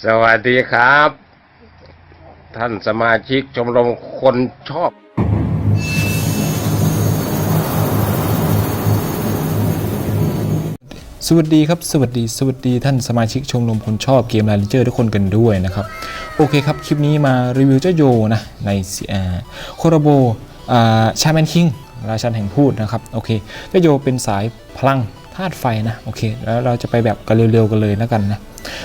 สวัสดีครับ ท่านสมาชิกชมรมคนชอบ สวัสดีครับ สวัสดี สวัสดีท่านสมาชิกชมรมคนชอบเกมลาลิเจอร์ทุกคนกันด้วยนะครับ โอเคครับ คลิปนี้มารีวิวเจ้าโยนะ ในโคโรโบชาแมนคิงราชันแห่งพูดนะครับ โอเค เจ้าโยเป็นสายพลังธาตุไฟนะ โอเค แล้วเราจะไปแบบกันเร็วๆกันเลยแล้วกันนะ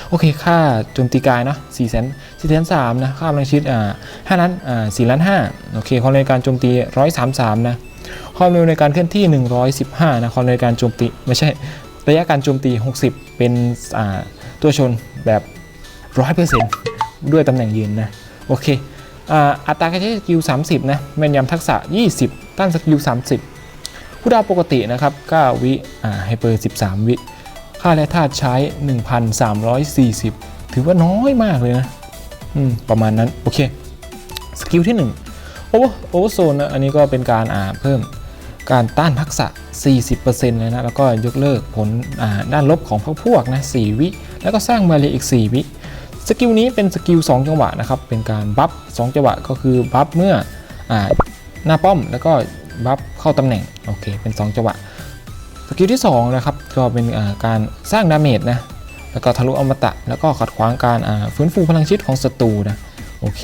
โอเค ค่าโจมตีกายเนาะ4แสน4แสน3นะ ค่าพลังชีวิตอ่า5ล้านอ่า4ล้าน5โอเค ความเร็วในการโจมตี133นะ ความเร็วในการเคลื่อนที่115นะ ความเร็วในการโจมตี ไม่ใช่ ระยะการโจมตี60เป็นอ่าตัวชนแบบ100%ด้วยตำแหน่งยืนนะ โอเคอ่าอัตราการใช้สกิล 30 นะแม่นยำทักษะ 20 ต้านสกิล 30 ผู้ดาวปกตินะครับ 9 วิอ่าไฮเปอร์ 13 วิ ค่าและธาตุใช้ 1,340 ถือว่าน้อยมากเลยนะ อืม ประมาณนั้น โอเค สกิลที่1โอเวอร์โอเวอร์โซนนะ อันนี้ก็เป็นการอ่าเพิ่มการต้านทักษะ 40%เลยนะ แล้วก็ยกเลิกผลด้านลบของพวกพวกนะ 4 วิ แล้วก็สร้างมาเลยอีก 4 วิ สกิลนี้เป็นสกิล 2 จังหวะนะครับ เป็นการบัฟ 2 จังหวะก็คือบัฟเมื่ออหน้าป้อม แล้วก็บัฟเข้าตำแหน่ง โอเค เป็น 2 จังหวะ สกิลที่2นะครับก็เป็นการสร้างดาเมจนะแล้วก็ทะลุอมตะ แล้วก็ขัดขวางการฟื้นฟูพลังชีวิตของศัตรูนะโอเค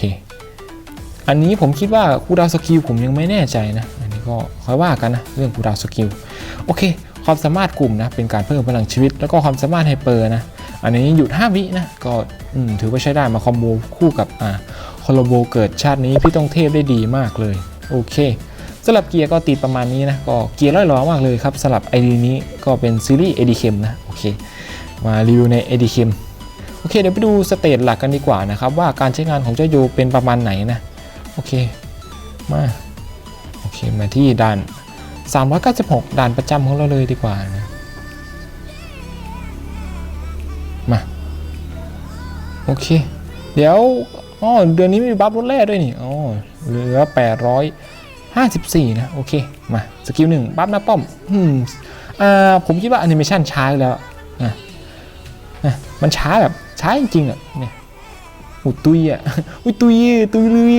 อันนี้ผมคิดว่าคูดาวสกิลผมยังไม่แน่ใจนะอันนี้ก็ค่อยว่ากันนะเรื่องคูดาวสกิลโอเค ความสามารถกลุ่มนะเป็นการเพิ่มพลังชีวิต แล้วก็ความสามารถไฮเปอร์นะอันนี้หยุด 5 วินะก็ถือว่าใช้ได้มาคอมโบคู่กับอ่าคอลโบเกิดชาตินี้พี่ต้องเทพได้ดีมากเลยโอเค สำหรับเกียร์ก็ติดประมาณนี้นะก็เกียร์ร้อยล้อมากเลยครับสำหรับไอดีนี้ก็เป็นซีรีส์เอดีเคมนะโอเคมารีวิวในเอดีเคมโอเคเดี๋ยวไปดูสเตตหลักกันดีกว่านะครับว่าการใช้งานของเจ้าโยเป็นประมาณไหนนะโอเคมาโอเคมาที่ด่าน 396 ด่านประจำของเราเลยดีกว่านะมาโอเค เดี๋ยวอ๋อเดือนนี้มีบัฟรถแร่ด้วยนี่อ๋อเหลือ 54 นะ โอเค มา สกิลหนึ่งบัฟหน้าป้อมอืมอ่าผมคิดว่าแอนิเมชันช้าแล้วอะอะมันช้าแบบช้าจริงๆอะเนี่ยอุตุยอะอุตุยตุยลุย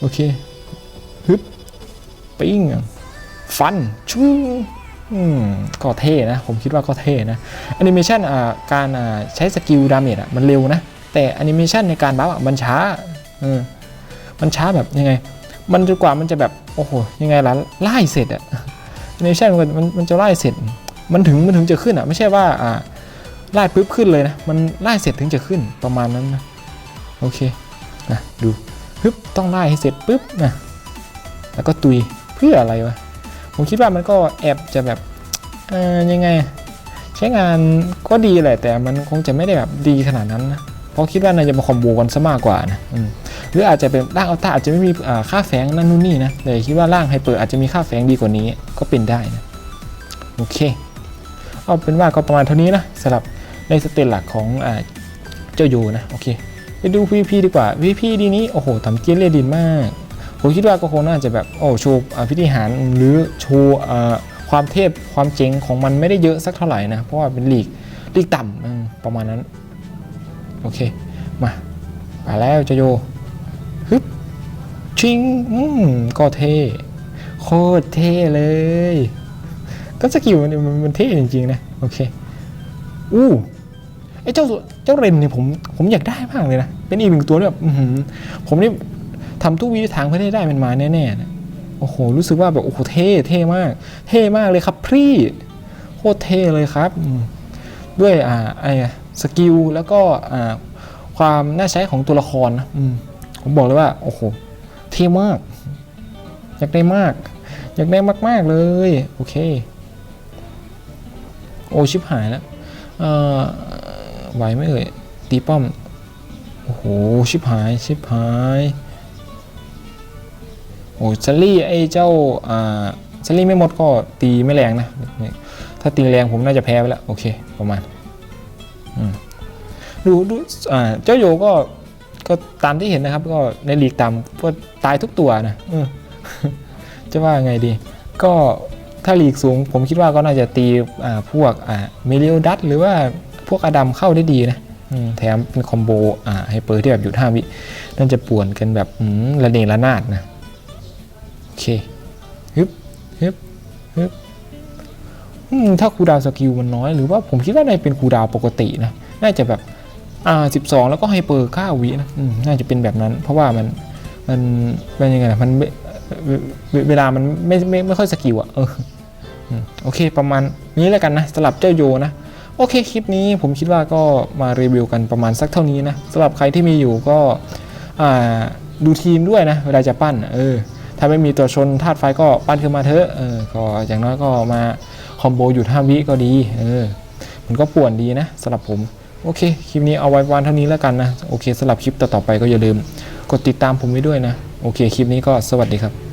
โอเคฮึบปิ้งฟันชูอืมก็เท่นะ ผมคิดว่าก็เท่นะแอนิเมชันอ่าการอ่าใช้สกิลดาเมจอะมันเร็วนะ แต่แอนิเมชันในการบัฟอะมันช้าเออมันช้าแบบยังไง มันจนกว่ามันจะแบบโอ้โหยังไงล่ะไล่เสร็จอะแอนิเชันมันมันมันจะไล่เสร็จ มันถึงมันถึงจะขึ้นอะไม่ใช่ว่าอ่าไล่ปุ๊บขึ้นเลยนะ มันไล่เสร็จถึงจะขึ้นประมาณนั้นนะโอเคนะดูฮึบต้องไล่ให้เสร็จปุ๊บนะแล้วก็ตุยเพื่ออะไรวะผมคิดว่ามันก็แอบจะแบบเออยังไง ใช้งานก็ดีแหละแต่มันคงจะไม่ได้แบบดีขนาดนั้นนะ เพราะคิดว่าน่าจะมาคอมโบกันซะมากกว่านะหรืออาจจะเป็นร่างอัลต้าอาจจะไม่มีค่าแฝงนั่นนู่นนี่นะแต่คิดว่าร่างไฮเปอร์อาจจะมีค่าแฝงดีกว่านี้ก็เป็นได้นะโอเคเอาเป็นว่าก็ประมาณเท่านี้นะสำหรับในสเตจหลักของอเจ้าโยนะโอเคไปดู VP ดีกว่า VP ดีนี้โอ้โหทำเกียร์เรดินมากผมคิดว่าก็คงน่าจะแบบโอ้โชว์พิธีหารหรือโชว์ความเทพความเจ๋งของมันไม่ได้เยอะสักเท่าไหร่นะเพราะว่าเป็นลีกลีกต่ำประมาณนั้น โอเค มาไปแล้วจะโยฮึบชิงอืมก็เท่โคตรเท่เลย ก็สกิลมันมันเท่จริงๆนะ โอเค อู้ไอ้เจ้าเจ้าเรนเนี่ยผมผมอยากได้มากเลยนะ เป็นอีกหนึ่งตัวที่แบบผมนี่ทำทุกวิธีทางเพื่อให้ได้มันมาแน่ๆนะโอ้โห รู้สึกว่าแบบโอ้โหเท่เท่มาก เท่มากเลยครับพี่โคตรเท่เลยครับอืม ด้วยอ่าไอ้สกิลแล้วก็อ่าความน่าใช้ของตัวละครนะผมบอกเลยว่า โอ้โหเท่มาก อยากได้มาก อยากได้มาก ๆ เลย โอเค โอชิบหายแล้วไหวไหมเอ่ย ตีป้อม โอ้โห ชิบหาย ชิบหาย โอ้ซัลลี่ไอ้เจ้า อ่าซัลลี่ไม่หมดก็ตีไม่แรงนะนี่ ถ้าตีแรงผมน่าจะแพ้ไปแล้วโอเคประมาณดูดูเจ้าโยก็ก็ตามที่เห็นนะครับ ก็ในลีกต่ำก็ตายทุกตัวนะจะว่าไงดี ก็ถ้าลีกสูง ผมคิดว่าก็น่าจะตีพวกอ่าเลิโอดัตหรือว่าพวกอดัมเข้าได้ดีนะแถมเป็นคอมโบอ่าไฮเปอร์ที่แบบหยุด5วิน่าจะป่วนกันแบบระเนระนาดนะ โอเคฮึบฮึบฮึบ ถ้าคูดาวสกิลมันน้อยหรือว่าผมคิดว่านาจะเป็นคูดาวปกตินะน่าจะแบบอ่า12แล้วก็ไฮเปอร์9วินะอืมน่าจะเป็นแบบนั้น เพราะว่ามันมันเป็นยังไงมันเวลามันไม่ไม่ไม่ค่อยสกิลอะเออโอเคประมาณนี้แล้วกันนะสำหรับเจ้าโยนะโอเคคลิปนี้ผมคิดว่าก็มารีวิวกันประมาณสักเท่านี้นะสำหรับใครที่มีอยู่ก็อ่าดูทีมด้วยนะเวลาจะปั้นเออถ้าไม่มีตัวชนธาตุไฟก็ปั้นขึ้นมาเถอะเออก็อย่างน้อยก็มา คอมโบหยุด5วิก็ดีเออมันก็ป่วนดีนะสำหรับผม โอเค คลิปนี้เอาไว้วันเท่านี้แล้วกันนะ โอเคสำหรับคลิปต่อๆไปก็อย่าลืม กดติดตามผมไว้ด้วยนะ โอเค คลิปนี้ก็สวัสดีครับ